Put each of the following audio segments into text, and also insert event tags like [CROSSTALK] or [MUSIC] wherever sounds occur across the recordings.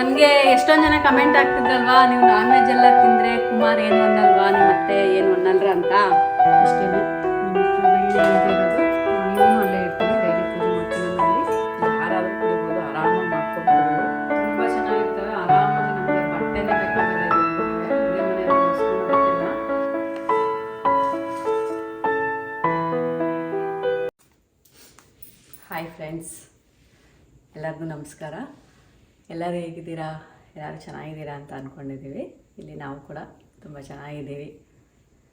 ನನಗೆ ಎಷ್ಟೊಂದು ಜನ ಕಮೆಂಟ್ ಆಗ್ತಿದ್ದಲ್ವಾ ನೀವು ನಾನ್ ವೆಜ್ ಎಲ್ಲ ತಿಂದರೆ ಕುಮಾರ್ ಏನು ಅನ್ನಲ್ವಾ ನಿಮ್ಮ ಅತ್ತೆ ಏನು ಅನ್ನಲ್ರ ಅಂತ? ಅಷ್ಟೇ ಹಾಯ್ ಫ್ರೆಂಡ್ಸ್ ಎಲ್ಲರಿಗೂ ನಮಸ್ಕಾರ. ಎಲ್ಲರೂ ಹೇಗಿದ್ದೀರಾ? ಎಲ್ಲರೂ ಚೆನ್ನಾಗಿದ್ದೀರಾ ಅಂತ ಅಂದ್ಕೊಂಡಿದ್ದೀವಿ ಇಲ್ಲಿ ನಾವು ಕೂಡ ತುಂಬ ಚೆನ್ನಾಗಿದ್ದೀವಿ.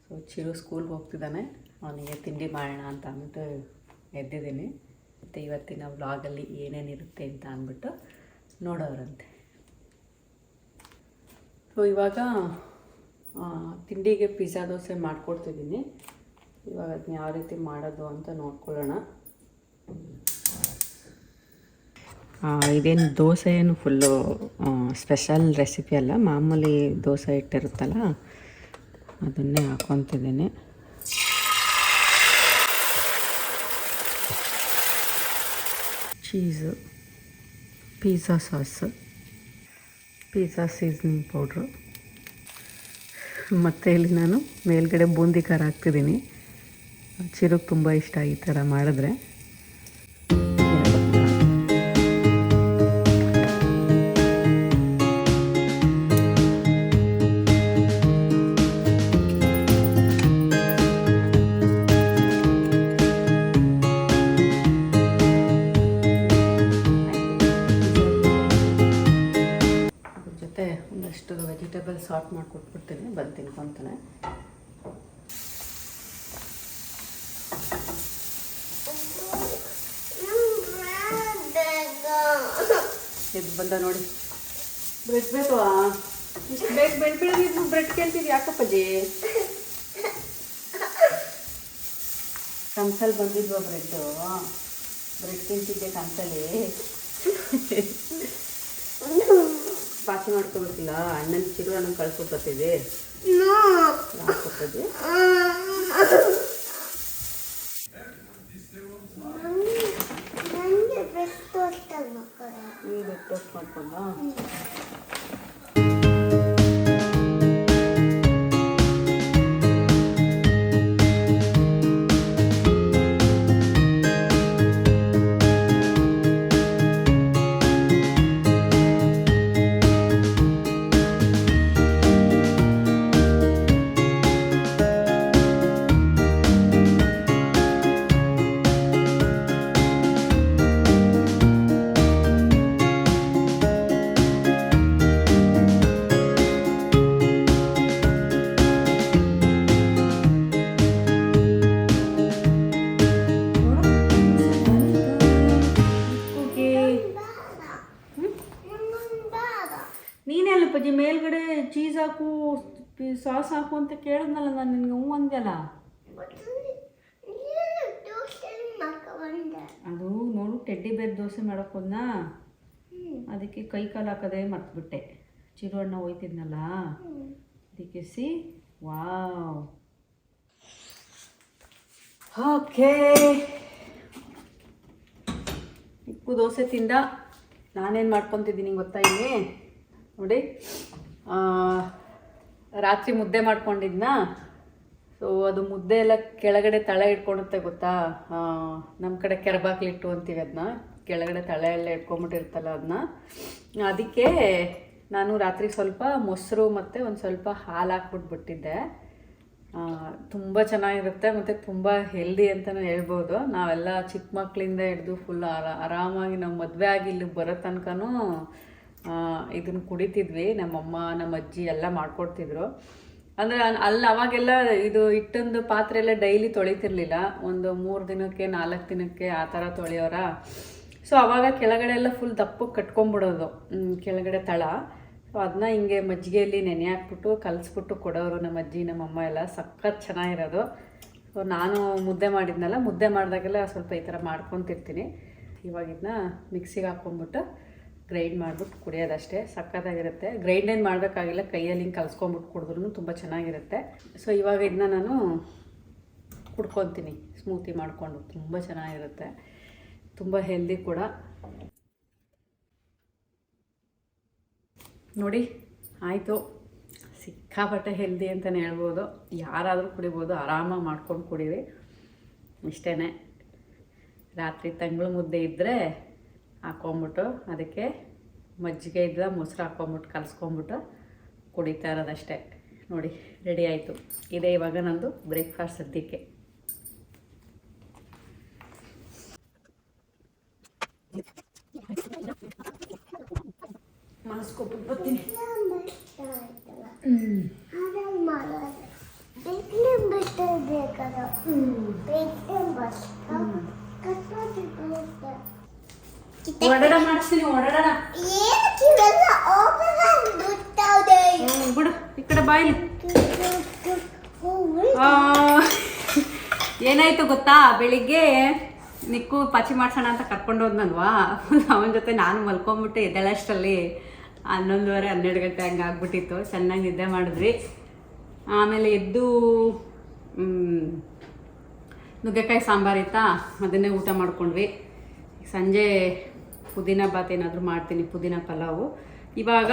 ಸೊ ಚಿರು ಸ್ಕೂಲ್ಗೆ ಹೋಗ್ತಿದ್ದಾನೆ. ಅವನಿಗೆ ತಿಂಡಿ ಮಾಡೋಣ ಅಂತ ಅಂದ್ಬಿಟ್ಟು ಎದ್ದಿದ್ದೀನಿ. ಮತ್ತು ಇವತ್ತಿನ ವ್ಲಾಗಲ್ಲಿ ಏನೇನಿರುತ್ತೆ ಅಂತ ಅಂದ್ಬಿಟ್ಟು ನೋಡೋರಂತೆ. ಸೊ ಇವಾಗ ತಿಂಡಿಗೆ ಪಿಜ್ಜಾ ದೋಸೆ ಮಾಡಿಕೊಡ್ತಿದ್ದೀನಿ. ಇವಾಗ ಅದನ್ನ ಯಾವ ರೀತಿ ಮಾಡೋದು ಅಂತ ನೋಡ್ಕೊಳ್ಳೋಣ. ಇದೇನು ದೋಸೆ ಏನು ಫುಲ್ಲು ಸ್ಪೆಷಲ್ ರೆಸಿಪಿ ಅಲ್ಲ, ಮಾಮೂಲಿ ದೋಸೆ ಇಟ್ಟಿರುತ್ತಲ್ಲ, ಅದನ್ನೇ ಹಾಕ್ಕೊತಿದ್ದೀನಿ cheese pizza sauce pizza seasoning powder ಮತ್ತು ಇಲ್ಲಿ ನಾನು ಮೇಲ್ಗಡೆ ಬೂಂದಿ ಖಾರ ಹಾಕ್ತಿದ್ದೀನಿ. ಚಿರುಗೆ ತುಂಬ ಇಷ್ಟ ಈ ಥರ ಮಾಡಿದ್ರೆ. ಇದು ಬಂದ ನೋಡಿ. ಬ್ರೆಡ್ ಬೇಕು ಇಷ್ಟು ಬೇಕು ಬೆಳ್ ಬೆಳಗ್ಗೆ ಬ್ರೆಡ್ ಕೇಳ್ತೀವಿ ಯಾಕಪ್ಪಜ್ಜಿ ಕನ್ಸಲ್ಲಿ ಬಂದಿದ್ವ ಬ್ರೆಡ್ಡು? ಬ್ರೆಡ್ ತಿಂತಿದ್ದೆ ಕನ್ಸಲ್ಲಿ ಪಾಚಿ ಮಾಡ್ಕೊಬೇಕಿಲ್ಲ? ಅಣ್ಣನ ಚಿರು ಅಣ್ಣ ಕಳ್ಸ್ಕೊಬರ್ತಿದ್ದೆ ಹಾಕ್ಕೊಟ್ಟಿದ್ದೆ ಹ್ಞೂ ಮಾಡ್ಕೊಂಡಾ ಮಾಡ್ಕೊಂಡ ನೀನೆಲ್ಲ ಪಜ್ಜಿ ಮೇಲ್ಗಡೆ ಚೀಸ್ ಹಾಕು ಸಾಸ್ ಹಾಕು ಅಂತ ಕೇಳಿದ್ನಲ್ಲ ನಾನು ನಿನ್ಗೆ ಹ್ಞೂ ಅಂದ್ಯಲ್ಲ? ಅದು ನೋಡು ಟೆಡ್ಡಿ ಬೇರ್ ದೋಸೆ ಮಾಡಕ್ ಹೋದ್ನಾ? ಅದಕ್ಕೆ ಕೈ ಕಾಲು ಹಾಕೋದೇ ಮರ್ತ್ಬಿಟ್ಟೆ. ಚಿರು ಅಣ್ಣ ಹೋಯ್ತಿದ್ನಲ್ಲ ಅದಕ್ಕೆ ಸಿ ವಾವ್. ಓಕೆ. ಇಕ್ಕು ದೋಸೆ ತಿಂದ. ನಾನೇನು ಮಾಡ್ಕೊತಿದ್ದೀನಿ ಗೊತ್ತಾ ಇಲ್ಲಿ? ನೋಡಿ. ರಾತ್ರಿ ಮುದ್ದೆ ಮಾಡ್ಕೊಂಡಿದ್ನಾ. ಸೊ ಅದು ಮುದ್ದೆ ಎಲ್ಲ ಕೆಳಗಡೆ ತಳೆ ಇಟ್ಕೊಳುತ್ತೆ ಗೊತ್ತಾ? ನಮ್ಮ ಕಡೆ ಕೆರಬಾಕ್ಲಿಟ್ಟು ಅಂತೀವಿ ಅದನ್ನ ಕೆಳಗಡೆ ತಳೆ ಎಲ್ಲ ಇಟ್ಕೊಂಬಿಟ್ಟಿರ್ತಲ್ಲ ಅದನ್ನ ಅದಕ್ಕೆ ನಾನು ರಾತ್ರಿ ಸ್ವಲ್ಪ ಮೊಸರು ಮತ್ತು ಒಂದು ಸ್ವಲ್ಪ ಹಾಲು ಹಾಕ್ಬಿಟ್ಬಿಟ್ಟಿದ್ದೆ. ತುಂಬ ಚೆನ್ನಾಗಿರುತ್ತೆ ಮತ್ತು ತುಂಬ ಹೆಲ್ದಿ ಅಂತಲೇ ಹೇಳ್ಬೋದು. ನಾವೆಲ್ಲ ಚಿಕ್ಕ ಮಕ್ಕಳಿಂದ ಹಿಡಿದು ಫುಲ್ ಆರಾ, ಆರಾಮಾಗಿ ನಾವು ಮದುವೆ ಆಗಿ ಇಲ್ಲಿಗೆ ಬರೋ ತನಕನೂ ಇದನ್ನು ಕುಡಿತಿದ್ವಿ. ನಮ್ಮಮ್ಮ ನಮ್ಮ ಅಜ್ಜಿ ಎಲ್ಲ ಮಾಡ್ಕೊಡ್ತಿದ್ರು. ಅಂದರೆ ಅಲ್ಲಿ ಅವಾಗೆಲ್ಲ ಇದು ಹಿಟ್ಟೊಂದು ಪಾತ್ರೆ ಎಲ್ಲ ಡೈಲಿ ತೊಳಿತಿರ್ಲಿಲ್ಲ. ಒಂದು ಮೂರು ದಿನಕ್ಕೆ, ನಾಲ್ಕು ದಿನಕ್ಕೆ ಆ ಥರ ತೊಳೆಯೋರ. ಸೊ ಅವಾಗ ಕೆಳಗಡೆ ಎಲ್ಲ ಫುಲ್ ದಪ್ಪಕ್ಕೆ ಕಟ್ಕೊಂಬಿಡೋದು. ಕೆಳಗಡೆ ತಳ. ಸೊ ಅದನ್ನ ಹಿಂಗೆ ಮಜ್ಜಿಗೆಯಲ್ಲಿ ನೆನೆ ಹಾಕ್ಬಿಟ್ಟು ಕಲಿಸ್ಬಿಟ್ಟು ಕೊಡೋರು ನಮ್ಮ ಅಜ್ಜಿ ನಮ್ಮಮ್ಮ ಎಲ್ಲ. ಸಖತ್ ಚೆನ್ನಾಗಿರೋದು. ಸೊ ನಾನು ಮುದ್ದೆ ಮಾಡಿದ್ನಲ್ಲ, ಮುದ್ದೆ ಮಾಡಿದಾಗೆಲ್ಲ ಸ್ವಲ್ಪ ಈ ಥರ ಮಾಡ್ಕೊತಿರ್ತೀನಿ. ಇವಾಗ ಇದನ್ನ ಮಿಕ್ಸಿಗೆ ಹಾಕ್ಕೊಂಬಿಟ್ಟು ಗ್ರೈಂಡ್ ಮಾಡಿಬಿಟ್ಟು ಕುಡಿಯೋದಷ್ಟೇ, ಸಕ್ಕತ್ತಾಗಿರುತ್ತೆ. ಗ್ರೈಂಡ್ ಏನು ಮಾಡಬೇಕಾಗಿಲ್ಲ, ಕೈಯಲ್ಲಿ ಹಿಂಗೆ ಕಲ್ಸ್ಕೊಂಬಿಟ್ಟು ಕುಡಿದ್ರೂ ತುಂಬ ಚೆನ್ನಾಗಿರುತ್ತೆ. ಸೊ ಇವಾಗ ಇದನ್ನ ನಾನು ಕುಡ್ಕೊತೀನಿ, ಸ್ಮೂತಿ ಮಾಡಿಕೊಂಡು, ತುಂಬ ಚೆನ್ನಾಗಿರುತ್ತೆ. ತುಂಬ ಹೆಲ್ದಿ ಕೂಡ. ನೋಡಿ, ಆಯಿತು. ಸಿಕ್ಕಾಪಟ್ಟೆ ಹೆಲ್ದಿ ಅಂತಲೇ ಹೇಳ್ಬೋದು. ಯಾರಾದರೂ ಕುಡಿಬೋದು, ಆರಾಮಾಗಿ ಮಾಡ್ಕೊಂಡು ಕುಡೀರಿ. ಇಷ್ಟೇ ರಾತ್ರಿ ತಂಗಳು ಮುದ್ದೆ ಇದ್ದರೆ ಹಾಕ್ಕೊಂಬಿಟ್ಟು ಅದಕ್ಕೆ ಮಜ್ಜಿಗೆ ಇದ್ದ ಮೊಸರು ಹಾಕೊಂಬಿಟ್ಟು ಕಲಿಸ್ಕೊಂಬಿಟ್ಟು ಕುಡಿತಾ ಇರೋದಷ್ಟೇ. ನೋಡಿ ರೆಡಿ ಆಯಿತು. ಇದೇ ಇವಾಗ ನಂದು ಬ್ರೇಕ್ಫಾಸ್ಟ್ ಸದ್ಯಕ್ಕೆ. ಬರ್ತೀನಿ. ಓಡಾಡ ಮಾಡಿಸ್ತೀನಿ ಓಡಾಡ ಬಿಡು ಈ ಕಡೆ ಬಾಯಿಲಿ ಏನಾಯ್ತು ಗೊತ್ತಾ ಬೆಳಿಗ್ಗೆ ನಿಕ್ಕು ಪಾಚಿ ಮಾಡ್ಸೋಣ ಅಂತ ಕರ್ಕೊಂಡು ಹೋದ್ನಲ್ವಾ ಅವನ ಜೊತೆ ನಾನು ಮಲ್ಕೊಂಬಿಟ್ಟು ಎದ್ದೇಳಷ್ಟರಲ್ಲಿ ಹನ್ನೊಂದುವರೆ ಹನ್ನೆರಡು ಗಂಟೆ ಹಂಗೆ ಆಗ್ಬಿಟ್ಟಿತ್ತು ಚೆನ್ನಾಗಿ ನಿದ್ದೆ ಮಾಡಿದ್ವಿ ಆಮೇಲೆ ಎದ್ದು ನುಗ್ಗೆಕಾಯಿ ಸಾಂಬಾರು ಇತ್ತಾ ಅದನ್ನೇ ಊಟ ಮಾಡ್ಕೊಂಡ್ವಿ ಸಂಜೆ ಪುದೀನ ಬಾತ್ ಏನಾದರೂ ಮಾಡ್ತೀನಿ, ಪುದೀನ ಪಲಾವು. ಇವಾಗ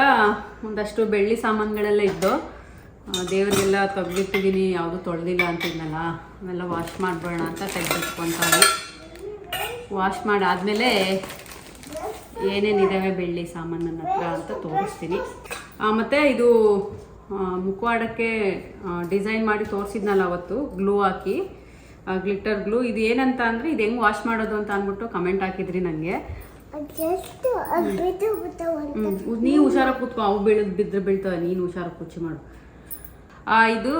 ಒಂದಷ್ಟು ಬೆಳ್ಳಿ ಸಾಮಾನುಗಳೆಲ್ಲ ಇದ್ದು ದೇವರಿಗೆಲ್ಲ ತೆಗ್ದಿಟ್ಟಿದ್ದೀನಿ, ಯಾವುದು ತೊಳೆದಿಲ್ಲ ಅಂತಿದ್ನಲ್ಲ, ಅವೆಲ್ಲ ವಾಶ್ ಮಾಡಬೋಣ ಅಂತ ತೆಗೆದಿಟ್ಕೊತಾವೆ ವಾಶ್ ಮಾಡಾದಮೇಲೆ ಏನೇನಿದ್ದಾವೆ ಬೆಳ್ಳಿ ಸಾಮಾನು ನನ್ನ ಹತ್ರ ಅಂತ ತೋರಿಸ್ತೀನಿ. ಮತ್ತು ಇದು ಮುಖವಾಡಕ್ಕೆ ಡಿಸೈನ್ ಮಾಡಿ ತೋರಿಸಿದ್ನಲ್ಲ ಅವತ್ತು ಗ್ಲೂ ಹಾಕಿ. ಗ್ಲಿಟರ್ ಗ್ಲೂ ಇದು ಏನಂತ ಅಂದರೆ, ಇದು ಹೆಂಗೆ ವಾಶ್ ಮಾಡೋದು ಅಂತ ಅಂದ್ಬಿಟ್ಟು ಕಮೆಂಟ್ ಹಾಕಿದ್ರಿ ನನಗೆ ನೀ ಹುಷಾರಾಗಿ ಕೂತ್ಕೊ ಅವು ಬೀಳದ್ ಬಿದ್ರೆ ಬೀಳ್ತವೆ ನೀನು ಹುಷಾರಾಗಿ ಕುಚ್ಚಿ ಮಾಡು. ಆ, ಇದು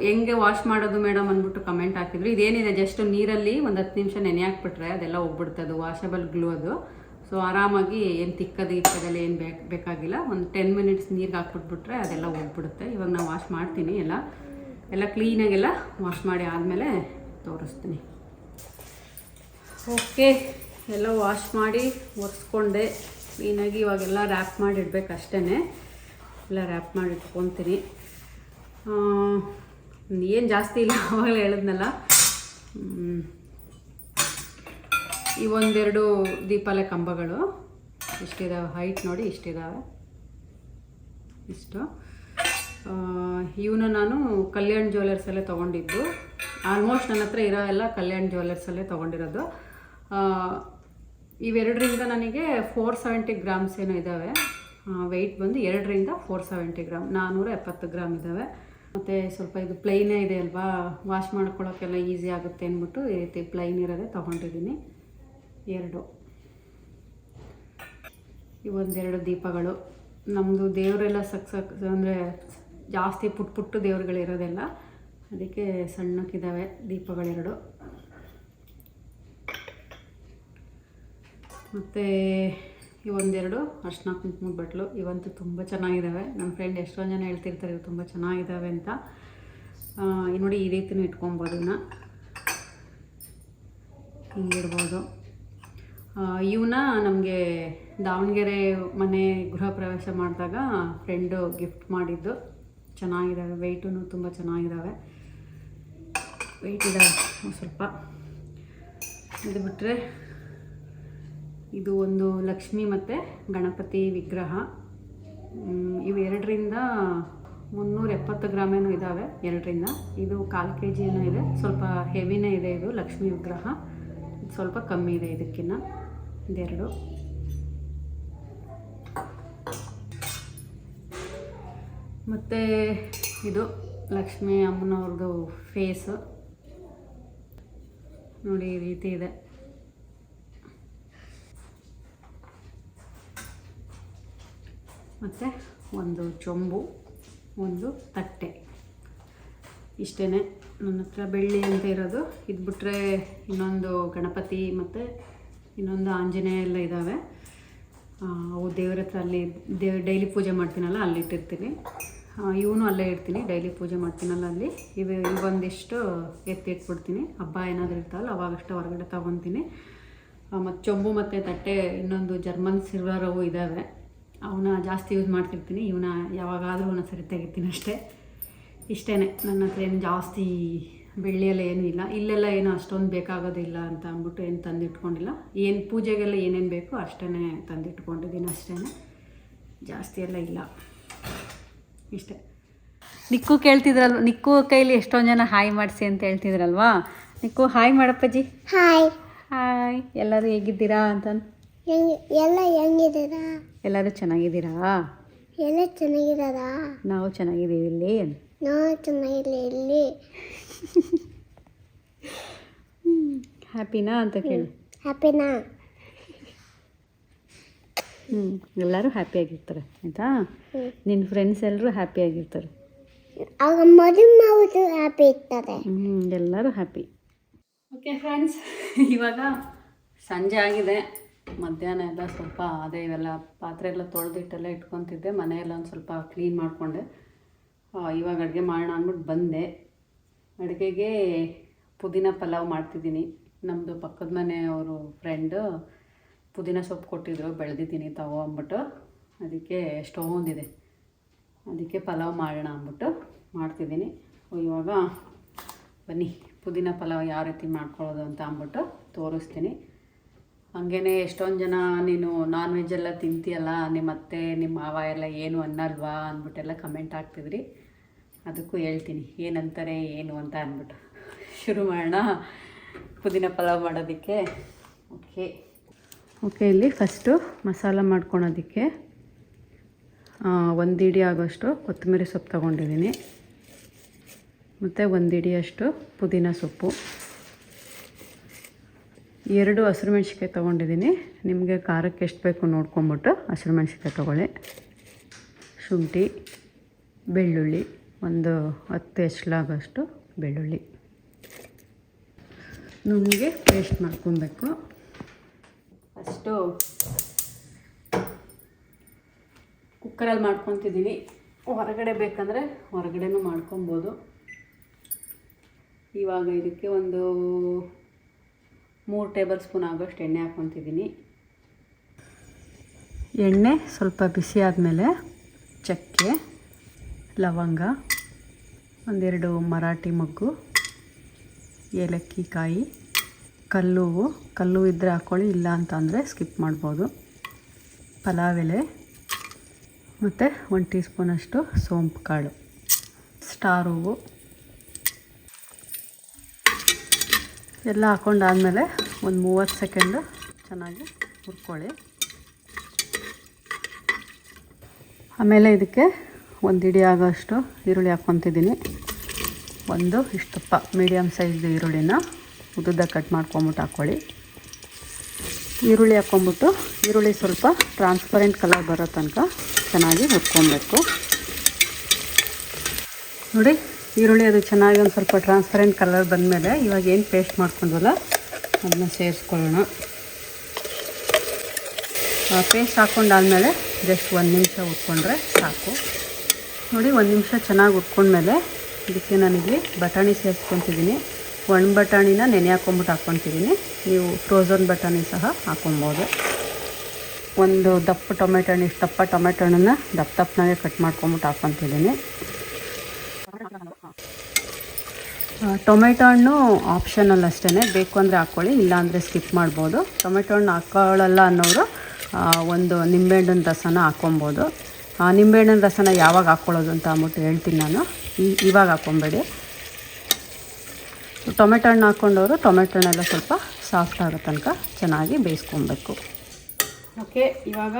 ಹೆಂಗೆ ವಾಶ್ ಮಾಡೋದು ಮೇಡಮ್ ಅಂದ್ಬಿಟ್ಟು ಕಮೆಂಟ್ ಹಾಕಿದ್ರು. ಇದೇನಿದೆ ಜಸ್ಟ್ ನೀರಲ್ಲಿ ಒಂದು ಹತ್ತು ನಿಮಿಷ ನೆನೆ ಹಾಕ್ಬಿಟ್ರೆ ಅದೆಲ್ಲ ಹೋಗ್ಬಿಡುತ್ತೆ ಅದು ವಾಷಬಲ್ ಗ್ಲೂ ಅದು. ಸೊ ಆರಾಮಾಗಿ ಏನು ತಿಕ್ಕದ ಇಕ್ಕದೆಲ್ಲ ಏನು ಬೇಕು ಬೇಕಾಗಿಲ್ಲ. ಒಂದು ಟೆನ್ ಮಿನಿಟ್ಸ್ ನೀರಿಗೆ ಹಾಕ್ಬಿಟ್ಬಿಟ್ರೆ ಅದೆಲ್ಲ ಹೋಗ್ಬಿಡುತ್ತೆ. ಇವಾಗ ನಾನು ವಾಶ್ ಮಾಡ್ತೀನಿ ಎಲ್ಲ ಎಲ್ಲ ಕ್ಲೀನಾಗೆಲ್ಲ ವಾಶ್ ಮಾಡಿ ಆದಮೇಲೆ ತೋರಿಸ್ತೀನಿ. ಓಕೆ ಎಲ್ಲ ವಾಶ್ ಮಾಡಿ ಒರೆಸ್ಕೊಂಡೆ. ಕ್ಲೀನಾಗಿ ಇವಾಗೆಲ್ಲ ರ್ಯಾಪ್ ಮಾಡಿ ಇಡ್ಬೇಕು ಅಷ್ಟೇ ಎಲ್ಲ ರ್ಯಾಪ್ ಮಾಡಿ ಇಟ್ಕೊತೀನಿ ಏನು ಜಾಸ್ತಿ ಇಲ್ಲ ಅವಾಗಲೇ ಹೇಳಿದ್ನಲ್ಲ. ಈ ಒಂದೆರಡು ದೀಪಾಲೆ ಕಂಬಗಳು. ಇಷ್ಟಿದ್ದಾವೆ ಹೈಟ್ ನೋಡಿ ಇಷ್ಟಿದ್ದಾವೆ ಇಷ್ಟು. ಇವನು ನಾನು ಕಲ್ಯಾಣ್ ಜ್ಯುವೆಲರ್ಸಲ್ಲೇ ತೊಗೊಂಡಿದ್ದು. ಆಲ್ಮೋಸ್ಟ್ ನನ್ನ ಹತ್ರ ಇರೋ ಎಲ್ಲ ಕಲ್ಯಾಣ್ ಜ್ಯುವೆಲರ್ಸಲ್ಲೇ ತೊಗೊಂಡಿರೋದು. ಇವೆರಡರಿಂದ ನನಗೆ ಫೋರ್ ಸೆವೆಂಟಿ ಗ್ರಾಮ್ಸ್ ಏನೋ ಇದ್ದಾವೆ ವೆಯ್ಟ್ ಬಂದು ಎರಡರಿಂದ ಫೋರ್ ಸೆವೆಂಟಿ ಗ್ರಾಮ್ ನಾನ್ನೂರ ಎಪ್ಪತ್ತು ಗ್ರಾಮ್ ಇದ್ದಾವೆ ಮತ್ತು ಸ್ವಲ್ಪ ಇದು ಪ್ಲೈನೇ ಇದೆ ಅಲ್ವಾ? ವಾಶ್ ಮಾಡ್ಕೊಳ್ಳೋಕ್ಕೆಲ್ಲ ಈಸಿ ಆಗುತ್ತೆ ಅಂದ್ಬಿಟ್ಟು ಈ ರೀತಿ ಪ್ಲೈನ್ ಇರೋದೇ ತೊಗೊಂಡಿದ್ದೀನಿ. ಎರಡು. ಇವೊಂದೆರಡು ದೀಪಗಳು. ನಮ್ಮದು ದೇವರೆಲ್ಲ ಸಕ್ ಸಕ್ ಅಂದರೆ ಜಾಸ್ತಿ ಪುಟ್ಟ ಪುಟ್ಟು ದೇವ್ರುಗಳಿರೋದೆಲ್ಲ. ಅದಕ್ಕೆ ಸಣ್ಣಕ್ಕಿದ್ದಾವೆ ದೀಪಗಳೆರಡು. ಮತ್ತು ಇವೊಂದೆರಡು ಅರ್ಶಿನ ಕುಂಕುಮದ ಬಟ್ಲು ಇವಂತೂ ತುಂಬ ಚೆನ್ನಾಗಿದ್ದಾವೆ ನನ್ನ ಫ್ರೆಂಡ್ ಎಷ್ಟೊಂದು ಜನ ಹೇಳ್ತಿರ್ತಾರೆ ಇವು ತುಂಬ ಚೆನ್ನಾಗಿದ್ದಾವೆ ಅಂತ. ಈ ನೋಡಿ ಈ ರೀತಿಯೂ ಇಟ್ಕೊಬೋದು ಇವನ್ನ ಹಿಂಗಿಡ್ಬೋದು ಇವನ್ನ ನಮಗೆ ದಾವಣಗೆರೆ ಮನೆ ಗೃಹ ಪ್ರವೇಶ ಮಾಡಿದಾಗ ಫ್ರೆಂಡು ಗಿಫ್ಟ್ ಮಾಡಿದ್ದು. ಚೆನ್ನಾಗಿದ್ದಾವೆ ವೆಯ್ಟೂ ತುಂಬ ಚೆನ್ನಾಗಿದ್ದಾವೆ ವೆಯ್ಟ್ ಇದ್ದಾವೆ ಸ್ವಲ್ಪ. ಇದು ಬಿಟ್ಟರೆ ಇದು ಒಂದು ಲಕ್ಷ್ಮಿ ಮತ್ತು ಗಣಪತಿ ವಿಗ್ರಹ. ಇವೆರಡರಿಂದ ಮುನ್ನೂರ ಎಪ್ಪತ್ತು ಗ್ರಾಮೇನೂ ಇದ್ದಾವೆ ಎರಡರಿಂದ. ಇದು ಕಾಲು ಕೆ ಏನೋ ಇದೆ, ಸ್ವಲ್ಪ ಹೆವಿನೇ ಇದೆ ಇದು ಲಕ್ಷ್ಮಿ ವಿಗ್ರಹ. ಇದು ಸ್ವಲ್ಪ ಕಮ್ಮಿ ಇದೆ ಇದಕ್ಕಿನ್ನ, ಇದೆರಡು. ಮತ್ತು ಇದು ಲಕ್ಷ್ಮಿ ಅಮ್ಮನವ್ರದ್ದು ಫೇಸು ನೋಡಿ ಈ ರೀತಿ ಇದೆ. ಮತ್ತು ಒಂದು ಚೊಂಬು, ಒಂದು ತಟ್ಟೆ. ಇಷ್ಟೇ ನನ್ನ ಹತ್ರ ಬೆಳ್ಳಿ ಅಂತ ಇರೋದು. ಇದು ಬಿಟ್ಟರೆ ಇನ್ನೊಂದು ಗಣಪತಿ ಮತ್ತು ಇನ್ನೊಂದು ಆಂಜನೇಯ ಎಲ್ಲ ಇದ್ದಾವೆ ಅವು ದೇವ್ರ ಹತ್ರ ಅಲ್ಲಿ ದೇವ್ ಡೈಲಿ ಪೂಜೆ ಮಾಡ್ತೀನಲ್ಲ, ಅಲ್ಲಿ ಇಟ್ಟಿರ್ತೀನಿ. ಇವನು ಅಲ್ಲೇ ಇಡ್ತೀನಿ ಡೈಲಿ ಪೂಜೆ ಮಾಡ್ತೀನಲ್ಲ ಅಲ್ಲಿ. ಇವು, ಇವೊಂದಿಷ್ಟು ಎತ್ತಿಟ್ಬಿಡ್ತೀನಿ ಹಬ್ಬ ಏನಾದರೂ ಇರ್ತಾವಲ್ಲ ಅವಾಗಷ್ಟು ಹೊರಗಡೆ ತೊಗೊತೀನಿ. ಮತ್ತು ಚೊಂಬು ಮತ್ತು ತಟ್ಟೆ ಇನ್ನೊಂದು ಜರ್ಮನ್ ಸಿಲ್ವರ್ ಅವು ಇದ್ದಾವೆ ಅವನ್ನ ಜಾಸ್ತಿ ಯೂಸ್ ಮಾಡ್ತಿರ್ತೀನಿ. ಇವನ್ನ ಯಾವಾಗಾದರೂ ಅವನ್ನ ಸರಿ ತೆಗಿತೀನಿ ಅಷ್ಟೇ. ಇಷ್ಟೇ ನನ್ನ ಹತ್ರ ಏನು ಜಾಸ್ತಿ ಬೆಳ್ಳಿಯೆಲ್ಲ ಏನೂ ಇಲ್ಲ. ಇಲ್ಲೆಲ್ಲ ಏನು ಅಷ್ಟೊಂದು ಬೇಕಾಗೋದಿಲ್ಲ ಅಂತ ಅಂದ್ಬಿಟ್ಟು ಏನು ತಂದಿಟ್ಕೊಂಡಿಲ್ಲ. ಏನು ಪೂಜೆಗೆಲ್ಲ ಏನೇನು ಬೇಕೋ ಅಷ್ಟೇ ತಂದಿಟ್ಕೊಂಡಿದ್ದೀನಿ ಅಷ್ಟೇ ಜಾಸ್ತಿ ಎಲ್ಲ ಇಲ್ಲ. ಇಷ್ಟೇ. ನಿಕ್ಕು ಕೇಳ್ತಿದ್ರಲ್ವ? ನಿಕ್ಕು ಕೈಲಿ ಎಷ್ಟೊಂದು ಜನ ಹಾಯ್ ಮಾಡಿಸಿ ಅಂತ ಹೇಳ್ತಿದ್ರಲ್ವಾ? ನಿಕ್ಕು ಹಾಯ್ ಮಾಡಪ್ಪಜ್ಜಿ ಹಾಯ್ ಹಾಯ್ ಎಲ್ಲರೂ ಹೇಗಿದ್ದೀರಾ ಅಂತ ಹೆಂಗ್ ಎಲ್ಲ ಹೆಂಗಿದಾರ ಎಲ್ಲರೂ ಚೆನ್ನಾಗಿದ್ದೀರಾ? ಎಲ್ಲ ಚೆನ್ನಾಗಿದಾರ? ನಾವು ಚೆನ್ನಾಗಿದ್ದೀವಿ ಇಲ್ಲಿ. ನಾವು ಚೆನ್ನಾಗಿಲ್ಲ ಇಲ್ಲಿ. ಹ್ಯಾಪಿನಾ ಅಂತ ಕೇಳಿ. ಹ್ಯಾಪಿನಾ? ಹ್ಞೂ ಎಲ್ಲರೂ ಹ್ಯಾಪಿಯಾಗಿರ್ತಾರೆ ಆಯಿತಾ. ನಿನ್ನ ಫ್ರೆಂಡ್ಸ್ ಎಲ್ಲರೂ ಹ್ಯಾಪಿಯಾಗಿರ್ತಾರೆ ಆಗ ಮದುವೆ ಮಾಡೋದು ಹ್ಯಾಪಿ ಇರ್ತಾರೆ ಹ್ಞೂ ಎಲ್ಲರೂ ಹ್ಯಾಪಿ. ಓಕೆ ಫ್ರೆಂಡ್ಸ್ ಇವಾಗ ಸಂಜೆ ಆಗಿದೆ. ಮಧ್ಯಾಹ್ನ ಎಲ್ಲ ಸ್ವಲ್ಪ ಅದೇ ಇವೆಲ್ಲ ಪಾತ್ರೆ ಎಲ್ಲ ತೊಳೆದಿಟ್ಟೆಲ್ಲ ಇಟ್ಕೊತಿದ್ದೆ. ಮನೆಯೆಲ್ಲ ಒಂದು ಸ್ವಲ್ಪ ಕ್ಲೀನ್ ಮಾಡಿಕೊಂಡೆ. ಇವಾಗ ಅಡುಗೆ ಮಾಡೋಣ ಅಂದ್ಬಿಟ್ಟು ಬಂದೆ. ಅಡುಗೆಗೆ ಪುದೀನ ಪಲಾವ್ ಮಾಡ್ತಿದ್ದೀನಿ. ನಮ್ಮದು ಪಕ್ಕದ ಮನೆಯವರು ಫ್ರೆಂಡು ಪುದೀನ ಸೊಪ್ಪು ಕೊಟ್ಟಿದ್ರು, ಬೆಳೆದಿದ್ದೀನಿ ತಗೋ ಅಂದ್ಬಿಟ್ಟು. ಅದಕ್ಕೆ ಸ್ಟೋವ್ ಇದೆ ಅದಕ್ಕೆ ಪಲಾವ್ ಮಾಡೋಣ ಅಂದ್ಬಿಟ್ಟು ಮಾಡ್ತಿದ್ದೀನಿ. ಇವಾಗ ಬನ್ನಿ. ಪುದೀನ ಪಲಾವ್ ಯಾವ ರೀತಿ ಮಾಡ್ಕೊಳ್ಳೋದು ಅಂತ ಅಂದ್ಬಿಟ್ಟು ತೋರಿಸ್ತೀನಿ. ಹಾಗೇ ಎಷ್ಟೊಂದು ಜನ ನೀನು ನಾನ್ ವೆಜ್ ಎಲ್ಲ ತಿಂತೀಯಲ್ಲ ನಿಮ್ಮ ಅತ್ತೆ ನಿಮ್ಮ ಮಾವ ಎಲ್ಲ ಏನು ಅನ್ನಲ್ವಾ ಅಂದ್ಬಿಟ್ಟೆಲ್ಲ ಕಮೆಂಟ್ ಹಾಕ್ತಿದ್ರಿ. ಅದಕ್ಕೂ ಹೇಳ್ತೀನಿ, ಏನಂತಾರೆ, ಏನು ಅಂತ ಅಂದ್ಬಿಟ್ಟು. ಶುರು ಮಾಡೋಣ. ಪುದೀನ ಪಲಾವ್ ಮಾಡೋದಕ್ಕೆ. ಓಕೆ. ಓಕೆ, ಇಲ್ಲಿ ಫಸ್ಟು ಮಸಾಲ ಮಾಡ್ಕೊಳೋದಕ್ಕೆ ಒಂದು ಇಡಿ ಆಗೋಷ್ಟು ಕೊತ್ತಂಬರಿ ಸೊಪ್ಪು ತೊಗೊಂಡಿದ್ದೀನಿ. ಮತ್ತು ಒಂದು ಇಡಿಯಷ್ಟು ಪುದೀನ ಸೊಪ್ಪು. ಎರಡು ಹಸಿರು ಮೆಣಸಿಕಾಯಿ ತೊಗೊಂಡಿದ್ದೀನಿ. ನಿಮಗೆ ಖಾರಕ್ಕೆ ಎಷ್ಟು ಬೇಕು ನೋಡ್ಕೊಂಬಿಟ್ಟು ಹಸಿರು ಮೆಣ್ಸಿಕಾಯಿ ತೊಗೊಳ್ಳಿ. ಶುಂಠಿ, ಬೆಳ್ಳುಳ್ಳಿ, ಒಂದು ಹತ್ತು ಎಸ್ಲಾಗಷ್ಟು ಬೆಳ್ಳುಳ್ಳಿ. ನುಣ್ಣಗೆ ಪೇಸ್ಟ್ ಮಾಡ್ಕೊಬೇಕು. ಫಸ್ಟು ಕುಕ್ಕರಲ್ಲಿ ಮಾಡ್ಕೊತಿದ್ದೀನಿ. ಹೊರಗಡೆ ಬೇಕಂದರೆ ಹೊರಗಡೆನೂ ಮಾಡ್ಕೊಬೋದು. ಇವಾಗ ಇದಕ್ಕೆ ಒಂದು ಮೂರು ಟೇಬಲ್ ಸ್ಪೂನ್ ಆಗೋಷ್ಟು ಎಣ್ಣೆ ಹಾಕ್ಕೊತಿದ್ದೀನಿ. ಎಣ್ಣೆ ಸ್ವಲ್ಪ ಬಿಸಿ ಆದಮೇಲೆ ಚಕ್ಕೆ, ಲವಂಗ, ಒಂದೆರಡು ಮರಾಠಿ ಮೊಗ್ಗು, ಏಲಕ್ಕಿ ಕಾಯಿ, ಕಲ್ಲುವು. ಕಲ್ಲು ಇದ್ದರೆ ಹಾಕ್ಕೊಳ್ಳಿ ಇಲ್ಲ ಅಂತ ಅಂದರೆ ಸ್ಕಿಪ್ ಮಾಡ್ಬೋದು. ಪಲಾವ್ ಎಲೆ ಮತ್ತು ಒಂದು ಟೀ ಸ್ಪೂನಷ್ಟು ಸೋಂಪು ಕಾಳು. ಸ್ಟಾರ್ ಹೂವು. ಎಲ್ಲ ಹಾಕೊಂಡಾದಮೇಲೆ ಒಂದು ಮೂವತ್ತು ಸೆಕೆಂಡು ಚೆನ್ನಾಗಿ ಹುರ್ಕೊಳ್ಳಿ. ಆಮೇಲೆ ಇದಕ್ಕೆ ಒಂದು ಇಡಿ ಆಗೋಷ್ಟು ಈರುಳ್ಳಿ ಹಾಕ್ಕೊತಿದ್ದೀನಿ. ಒಂದು ಇಷ್ಟಪ್ಪ ಮೀಡಿಯಮ್ ಸೈಜ್ದು ಈರುಳ್ಳಿನ ಉದ್ದುದ್ದ ಕಟ್ ಮಾಡ್ಕೊಂಬಿಟ್ಟು ಹಾಕ್ಕೊಳ್ಳಿ. ಈರುಳ್ಳಿ ಹಾಕ್ಕೊಂಬಿಟ್ಟು ಈರುಳ್ಳಿ ಸ್ವಲ್ಪ ಟ್ರಾನ್ಸ್ಪರೆಂಟ್ ಕಲರ್ ಬರೋ ತನಕ ಚೆನ್ನಾಗಿ ಹುರ್ಕೊಬೇಕು. ನೋಡಿ ಈರುಳ್ಳಿ ಅದು ಚೆನ್ನಾಗಿ ಒಂದು ಸ್ವಲ್ಪ ಟ್ರಾನ್ಸ್ಪರೆಂಟ್ ಕಲರ್ ಬಂದಮೇಲೆ ಇವಾಗ ಏನು ಪೇಸ್ಟ್ ಮಾಡ್ಕೊಂಡ್ವಲ್ಲ ಅದನ್ನ ಸೇರಿಸ್ಕೊಳ್ಳೋಣ. ಪೇಸ್ಟ್ ಹಾಕ್ಕೊಂಡಾದ್ಮೇಲೆ ಜಸ್ಟ್ ಒಂದು ನಿಮಿಷ ಉಟ್ಕೊಂಡ್ರೆ ಸಾಕು. ನೋಡಿ ಒಂದು ನಿಮಿಷ ಚೆನ್ನಾಗಿ ಉಟ್ಕೊಂಡ್ಮೇಲೆ ಇದಕ್ಕೆ ನಾನಿಲ್ಲಿ ಬಟಾಣಿ ಸೇರಿಸ್ಕೊತಿದ್ದೀನಿ. ಒಣ ಬಟಾಣಿನ ನೆನೆ ಹಾಕ್ಕೊಂಬಿಟ್ಟು ಹಾಕ್ಕೊತಿದ್ದೀನಿ ನೀವು ಫ್ರೋಝನ್ ಬಟಾಣಿ ಸಹ ಹಾಕ್ಕೊಬೋದು ಒಂದು ದಪ್ಪ ಟೊಮೆಟೊ ಇಷ್ಟು ದಪ್ಪ ಟೊಮೆಟೊ ಹಣ್ಣನ್ನು ದಪ್ಪ ದಪ್ಪನಾಗೆ ಕಟ್ ಮಾಡ್ಕೊಂಬಿಟ್ಟು ಹಾಕ್ಕೊತಿದ್ದೀನಿ ಟೊಮೆಟೊ ಹಣ್ಣು ಆಪ್ಷನಲ್ ಅಷ್ಟೇ ಬೇಕು ಅಂದರೆ ಹಾಕ್ಕೊಳ್ಳಿ ಇಲ್ಲಾಂದರೆ ಸ್ಕಿಪ್ ಮಾಡ್ಬೋದು. ಟೊಮೆಟೊ ಹಣ್ಣು ಹಾಕ್ಕೊಳ್ಳಲ್ಲ ಅನ್ನೋರು ಒಂದು ನಿಂಬೆಹಣ್ಣಿನ ರಸನ ಹಾಕ್ಕೊಬೋದು. ನಿಂಬೆಹಣ್ಣಿನ ರಸನ ಯಾವಾಗ ಹಾಕ್ಕೊಳ್ಳೋದು ಅಂತ ಅಂದ್ಬಿಟ್ಟು ಹೇಳ್ತೀನಿ ನಾನು. ಈ, ಇವಾಗ ಹಾಕ್ಕೊಬೇಡಿ. ಟೊಮೆಟೊ ಹಣ್ಣು ಹಾಕ್ಕೊಂಡವರು ಟೊಮೆಟೊ ಹಣ್ಣೆಲ್ಲ ಸ್ವಲ್ಪ ಸಾಫ್ಟ್ ಆಗೋ ತನಕ ಚೆನ್ನಾಗಿ ಬೇಯಿಸ್ಕೊಬೇಕು. ಓಕೆ, ಇವಾಗ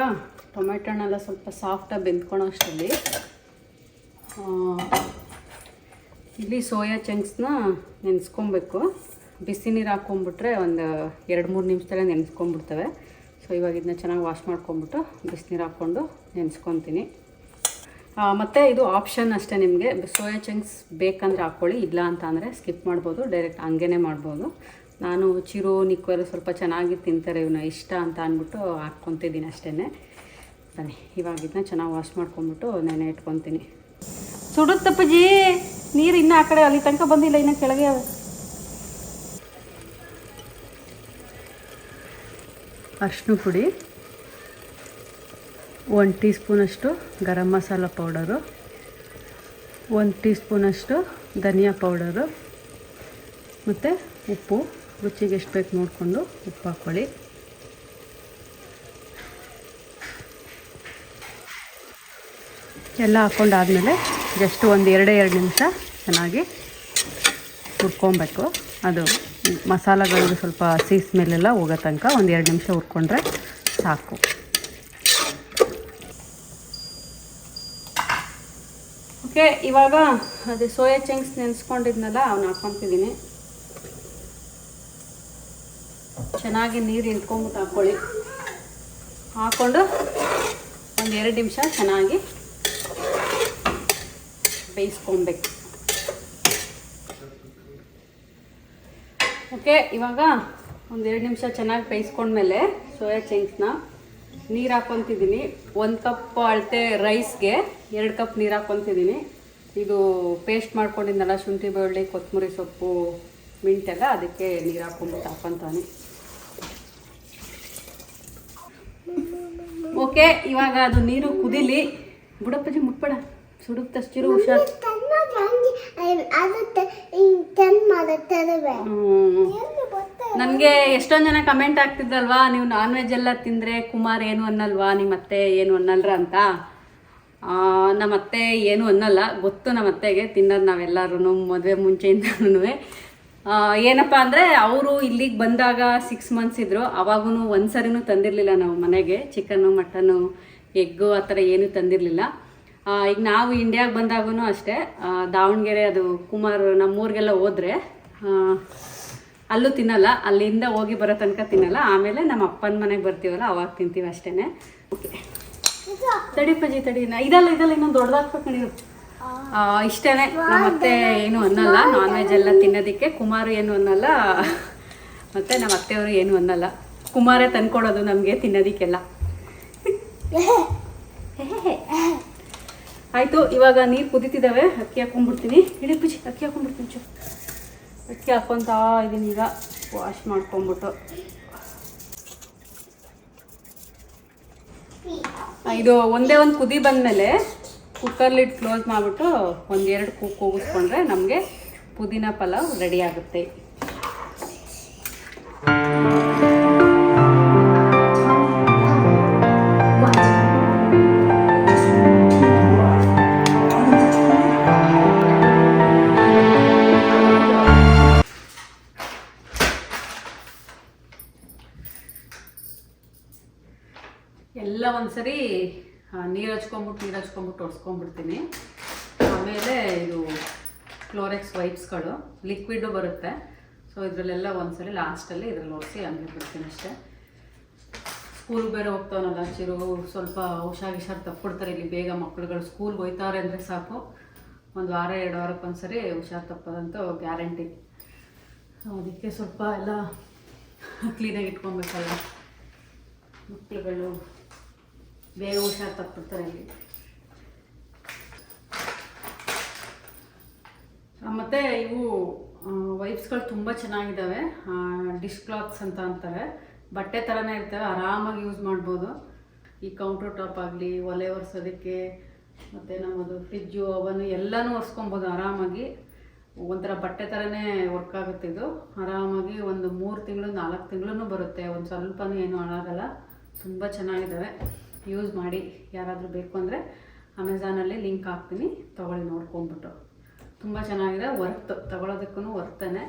ಟೊಮೆಟೊ ಹಣ್ಣೆಲ್ಲ ಸ್ವಲ್ಪ ಸಾಫ್ಟಾಗಿ ಬೆಂದ್ಕೊಳೋ ಅಷ್ಟರಲ್ಲಿ ಇಲ್ಲಿ ಸೋಯಾ ಚಂಕ್ಸ್ನ ನೆನೆಸ್ಕೊಬೇಕು. ಬಿಸಿ ನೀರು ಹಾಕ್ಕೊಂಬಿಟ್ರೆ ಒಂದು ಎರಡು ಮೂರು ನಿಮಿಷದಲ್ಲೇ ನೆನೆಸ್ಕೊಂಬಿಡ್ತವೆ. ಸೊ ಇವಾಗ ಇದನ್ನ ಚೆನ್ನಾಗಿ ವಾಶ್ ಮಾಡ್ಕೊಂಬಿಟ್ಟು ಬಿಸಿನೀರು ಹಾಕ್ಕೊಂಡು ನೆನೆಸ್ಕೊತೀನಿ. ಮತ್ತು ಇದು ಆಪ್ಷನ್ ಅಷ್ಟೇ ನಿಮಗೆ. ಸೋಯಾ ಚಂಕ್ಸ್ ಬೇಕಂದ್ರೆ ಹಾಕ್ಕೊಳ್ಳಿ, ಇಲ್ಲ ಅಂತ ಅಂದರೆ ಸ್ಕಿಪ್ ಮಾಡ್ಬೋದು ಡೈರೆಕ್ಟ್ ಹಂಗೇ ಮಾಡ್ಬೋದು. ನಾನು ಚಿರು, ನಿಕ್ಕು ಎಲ್ಲ ಸ್ವಲ್ಪ ಚೆನ್ನಾಗಿ ತಿಂತಾರೆ ಇವನ್ನ ಇಷ್ಟ ಅಂತ ಅಂದ್ಬಿಟ್ಟು ಹಾಕ್ಕೊತಿದ್ದೀನಿ ಅಷ್ಟೇ ಬನ್ನಿ, ಇವಾಗ ಇದನ್ನ ಚೆನ್ನಾಗಿ ವಾಶ್ ಮಾಡ್ಕೊಂಬಿಟ್ಟು ನೆನೆ ಇಟ್ಕೊತೀನಿ. ಸುಡುತ್ತಪ್ಪಜಿ ನೀರು ಇನ್ನೂ ಆ ಕಡೆ ಅಲ್ಲಿ ತನಕ ಬಂದಿಲ್ಲ, ಇನ್ನೂ ಕೆಳಗೆ ಅವೆ. ಅರಿಶಿನ ಪುಡಿ, ಒಂದು ಟೀ ಸ್ಪೂನಷ್ಟು ಗರಂ ಮಸಾಲ ಪೌಡರು, ಒಂದು ಟೀ ಸ್ಪೂನಷ್ಟು ಧನಿಯಾ ಪೌಡರು, ಮತ್ತು ಉಪ್ಪು ರುಚಿಗೆ ಎಷ್ಟು ಬೇಕು ನೋಡಿಕೊಂಡು ಉಪ್ಪು ಹಾಕ್ಕೊಳ್ಳಿ ಎಲ್ಲ ಹಾಕ್ಕೊಂಡಾದಮೇಲೆ ಜಸ್ಟ್ ಒಂದು ಎರಡೇ ಎರಡು ನಿಮಿಷ ಚೆನ್ನಾಗಿ ಹುರ್ಕೊಬೇಕು. ಅದು ಮಸಾಲೆಗಳು ಸ್ವಲ್ಪ ಹಸಿ ಸ್ಮೆಲ್ಲೆಲ್ಲ ಹೋಗೋ ತನಕ ಒಂದು ಎರಡು ನಿಮಿಷ ಹುರ್ಕೊಂಡ್ರೆ ಸಾಕು. ಓಕೆ, ಇವಾಗ ಅದೇ ಸೋಯಾ ಚಂಕ್ಸ್ ನೆನೆಸ್ಕೊಂಡಿದ್ನಲ್ಲ, ಅವ್ನು ಹಾಕ್ಕೊತಿದ್ದೀನಿ ಚೆನ್ನಾಗಿ ನೀರು ಇಟ್ಕೊಂಬಿಟ್ಟು ಹಾಕ್ಕೊಳ್ಳಿ ಹಾಕ್ಕೊಂಡು ಒಂದು ಎರಡು ನಿಮಿಷ ಚೆನ್ನಾಗಿ ಬೇಯಿಸ್ಕೊಬೇಕು ಓಕೆ, ಇವಾಗ ಒಂದು ಎರಡು ನಿಮಿಷ ಚೆನ್ನಾಗಿ ಬೇಯಿಸ್ಕೊಂಡ್ಮೇಲೆ ಸೋಯಾ ಚಂಕ್ಸ್ನ ನೀರು ಹಾಕ್ಕೊತಿದ್ದೀನಿ ಒಂದು ಕಪ್ ಅಳತೆ ರೈಸ್ಗೆ ಎರಡು ಕಪ್ ನೀರು ಹಾಕ್ಕೊತಿದ್ದೀನಿ ಇದು ಪೇಸ್ಟ್ ಮಾಡ್ಕೊಂಡಿದ್ದಲ್ಲ ಶುಂಠಿ ಬೆಳ್ಳಿ ಕೊತ್ತಂಬರಿ ಸೊಪ್ಪು ಮಿಂಟೆಲ್ಲ ಅದಕ್ಕೆ ನೀರು ಹಾಕ್ಕೊಂಬಿಟ್ಟು ಹಾಕ್ಕೊತಾನೆ ಓಕೆ, ಇವಾಗ ಅದು ನೀರು ಕುದಿಲಿ. ಬುಡಪ್ಪಜಿ ಮುಟ್ಬೇಡ. ಹುಷಾರ್ ಮಾಡುತ್ತದೆ ಹ್ಮ್. ನನಗೆ ಎಷ್ಟೊಂದು ಜನ ಕಮೆಂಟ್ ಆಗ್ತಿದ್ದಲ್ವಾ ನೀವು ನಾನ್ ವೆಜ್ ಎಲ್ಲ ತಿಂದರೆ ಕುಮಾರ್ ಏನು ಅನ್ನಲ್ವಾ? ನಿಮ್ಮ ಅತ್ತೆ ಏನು ಅನ್ನಲ್ರ ಅಂತ? ನಮ್ಮ ಅತ್ತೆ ಏನು ಅನ್ನಲ್ಲ ಗೊತ್ತು ನಮ್ಮ ಅತ್ತೆಗೆ ತಿನ್ನೋದು ನಾವೆಲ್ಲರೂ ಮದುವೆ ಮುಂಚೆಯಿಂದನೂ ಏನಪ್ಪ ಅಂದರೆ ಅವರು ಇಲ್ಲಿಗೆ ಬಂದಾಗ ಸಿಕ್ಸ್ ಮಂತ್ಸ್ ಇದ್ದರು ಅವಾಗೂ ಒಂದು ಸರಿನೂ ತಂದಿರಲಿಲ್ಲ ನಾವು ಮನೆಗೆ ಚಿಕನ್ನು ಮಟನ್ನು ಎಗ್ಗು ಆ ಥರ ಏನೂ ತಂದಿರಲಿಲ್ಲ. ಈಗ ನಾವು ಇಂಡಿಯಾಗೆ ಬಂದಾಗೂ ಅಷ್ಟೇ. ದಾವಣಗೆರೆ ಅದು ಕುಮಾರ್ ನಮ್ಮೂರಿಗೆಲ್ಲ ಹೋದರೆ ಅಲ್ಲೂ ತಿನ್ನಲ್ಲ. ಅಲ್ಲಿಂದ ಹೋಗಿ ಬರೋ ತನಕ ತಿನ್ನಲ್ಲ. ಆಮೇಲೆ ನಮ್ಮ ಅಪ್ಪನ ಮನೆಗೆ ಬರ್ತೀವಲ್ಲ, ಅವಾಗ ತಿಂತೀವಿ ಅಷ್ಟೇ ಓಕೆ ತಡಿ ಪಜಿ ತಡಿ. ಇದಲ್ಲ ಇದಲ್ಲ, ಇನ್ನೊಂದು ದೊಡ್ಡದಾಗ್ಬೇಕು ನೀವು ಇಷ್ಟೇ ನಮ್ಮ ಅತ್ತೆ ಏನು ಅನ್ನಲ್ಲ. ನಾನ್ ವೆಜ್ ಎಲ್ಲ ತಿನ್ನೋದಕ್ಕೆ ಕುಮಾರ್ ಏನು ಅನ್ನಲ್ಲ. ಮತ್ತು ನಮ್ಮ ಅತ್ತೆಯವರು ಏನು ಅನ್ನಲ್ಲ. ಕುಮಾರೇ ತಂದ್ಕೊಡೋದು ನಮಗೆ ತಿನ್ನೋದಕ್ಕೆಲ್ಲ. [LAUGHS] ಆಯಿತು, ಇವಾಗ ನೀರು ಕುದೀತಿದ್ದಾವೆ ಅಕ್ಕಿ ಹಾಕೊಂಡ್ಬಿಡ್ತೀನಿ. ಹಿಡಿ ಪುಜಿ, ಅಕ್ಕಿ ಹಾಕೊಂಡ್ಬಿಡ್ತೀನಿ, ಚು. ಅಕ್ಕಿ ಹಾಕ್ಕೊತಾ ಇದ್ದೀನಿ ಈಗ. ವಾಶ್ ಮಾಡ್ಕೊಂಬಿಟ್ಟು ಇದು ಒಂದೇ ಒಂದು ಕುದಿ ಬಂದಮೇಲೆ ಕುಕ್ಕರ್ ಲಿಡ್ ಕ್ಲೋಸ್ ಮಾಡಿಬಿಟ್ಟು ಒಂದೆರಡು ಕೂಗಿಸ್ಕೊಂಡ್ರೆ ನಮಗೆ ಪುದೀನ ಪಲಾವ್ ರೆಡಿ ಆಗುತ್ತೆ. ಒಂದ್ಸರಿ ನೀರು ಹಚ್ಕೊಂಬಿಟ್ಟು ನೀರು ಹಚ್ಕೊಂಬಿಟ್ಟು ಒಡ್ಸ್ಕೊಂಡ್ಬಿಡ್ತೀನಿ. ಆಮೇಲೆ ಇದು ಕ್ಲೋರೆಕ್ಸ್ ವೈಪ್ಸ್ಗಳು ಲಿಕ್ವಿಡು ಬರುತ್ತೆ. ಸೊ ಇದರಲ್ಲೆಲ್ಲ ಒಂದ್ಸರಿ ಲಾಸ್ಟಲ್ಲಿ ಇದ್ರಲ್ಲಿ ಒರೆಸಿ ಹಂಗೆ ಬಿಡ್ತೀನಿ ಅಷ್ಟೇ. ಸ್ಕೂಲ್ಗೆ ಬೇರೆ ಹೋಗ್ತಾವನಲ್ಲ, ಚಿರು, ಸ್ವಲ್ಪ ಹುಷಾರು ಹುಷಾರು ತಪ್ಪಿಡ್ತಾರೆ ಇಲ್ಲಿ ಬೇಗ ಮಕ್ಕಳುಗಳು ಸ್ಕೂಲ್ಗೆ ಹೋಯ್ತಾರೆ ಅಂದರೆ ಸಾಕು. ಒಂದು ವಾರ, ಎರಡು ವಾರಕ್ಕೆ ಒಂದ್ಸರಿ ಹುಷಾರು ತಪ್ಪೋದಂತೂ ಗ್ಯಾರಂಟಿ ಅದಕ್ಕೆ ಸ್ವಲ್ಪ ಎಲ್ಲ ಕ್ಲೀನಾಗಿ ಇಟ್ಕೊಬೇಕಲ್ಲ ಮಕ್ಕಳುಗಳು ಬೇಗ ಹುಷಾರು ತಪ್ಪಿರ್ತಾರೆ ಇಲ್ಲಿ. ಮತ್ತು ಇವು ವೈಪ್ಸ್ಗಳು ತುಂಬ ಚೆನ್ನಾಗಿದ್ದಾವೆ ಡಿಶ್ ಕ್ಲಾತ್ಸ್ ಅಂತ ಅಂತಾರೆ. ಬಟ್ಟೆ ಥರನೇ ಇರ್ತವೆ, ಆರಾಮಾಗಿ ಯೂಸ್ ಮಾಡ್ಬೋದು. ಈ ಕೌಂಟರ್ ಟಾಪ್ ಆಗಲಿ, ಒಲೆ ಒರೆಸೋದಕ್ಕೆ, ಮತ್ತು ನಮ್ಮದು ಫ್ರಿಜ್ಜು ಅವನು ಎಲ್ಲನೂ ಒರೆಸ್ಕೊಬೋದು ಆರಾಮಾಗಿ. ಒಂಥರ ಬಟ್ಟೆ ಥರನೇ ವರ್ಕ್ ಆಗುತ್ತೆ ಇದು. ಆರಾಮಾಗಿ ಒಂದು ಮೂರು ತಿಂಗಳು, ನಾಲ್ಕು ತಿಂಗಳೂ ಬರುತ್ತೆ. ಒಂದು ಸ್ವಲ್ಪನೂ ಏನೂ ಹಾಳಾಗಲ್ಲ ತುಂಬ ಚೆನ್ನಾಗಿದ್ದಾವೆ ಯೂಸ್ ಮಾಡಿ ಯಾರಾದರೂ ಬೇಕು ಅಂದರೆ ಅಮೆಝಾನಲ್ಲಿ ಲಿಂಕ್ ಹಾಕ್ತೀನಿ. ತೊಗೊಳ್ಳಿ ನೋಡ್ಕೊಂಬಿಟ್ಟು ತುಂಬ ಚೆನ್ನಾಗಿದೆ. ವರ್ತ್ ತಗೊಳ್ಳೋದಕ್ಕೂ ವರ್ತಾನೆ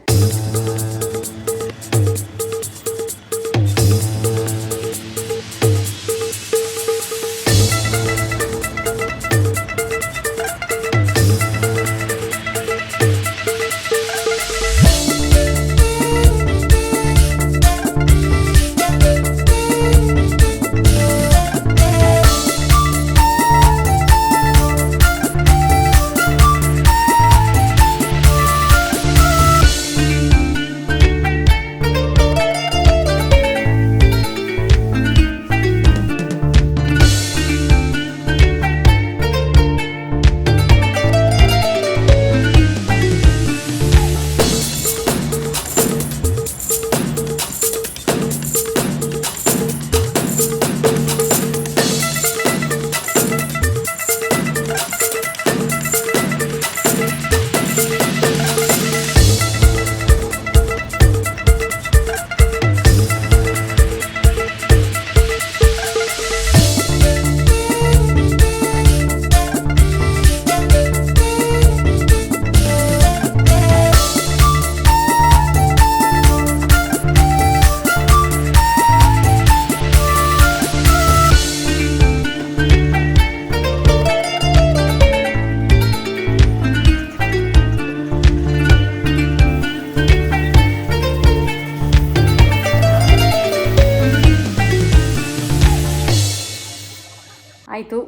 ಆಯಿತು.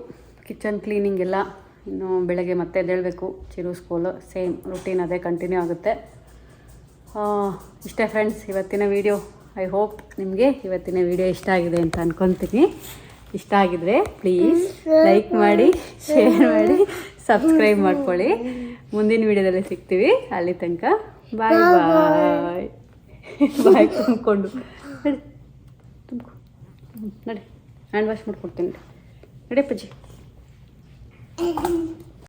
ಕಿಚನ್ ಕ್ಲೀನಿಂಗ್ ಎಲ್ಲ ಇನ್ನು ಬೆಳಗ್ಗೆ ಮತ್ತೆ ಎದ್ದೇಳಬೇಕು. ಚಿರು ಸ್ಕೂಲು ಸೇಮ್ ರುಟೀನ್ ಅದೇ ಕಂಟಿನ್ಯೂ ಆಗುತ್ತೆ. ಇಷ್ಟೇ ಫ್ರೆಂಡ್ಸ್ ಇವತ್ತಿನ ವಿಡಿಯೋ ಐ ಹೋಪ್ ನಿಮಗೆ ಇವತ್ತಿನ ವಿಡಿಯೋ ಇಷ್ಟ ಆಗಿದೆ ಅಂತ ಅಂದ್ಕೊತೀನಿ ಇಷ್ಟ ಆಗಿದ್ರೆ ಪ್ಲೀಸ್ ಲೈಕ್ ಮಾಡಿ ಶೇರ್ ಮಾಡಿ ಸಬ್ಸ್ಕ್ರೈಬ್ ಮಾಡ್ಕೊಳ್ಳಿ. ಮುಂದಿನ ವೀಡಿಯೋದಲ್ಲಿ ಸಿಗ್ತೀವಿ. ಅಲ್ಲಿ ತನಕ ಬಾಯ್ ಬಾಯ್ ಬಾಯ್ ತುಂಬಿಕೊಂಡು. ತುಂಬ ನಡಿ ಹ್ಯಾಂಡ್ ವಾಶ್ ಮಾಡ್ಕೊಡ್ತೀನಿ. repeat uhum.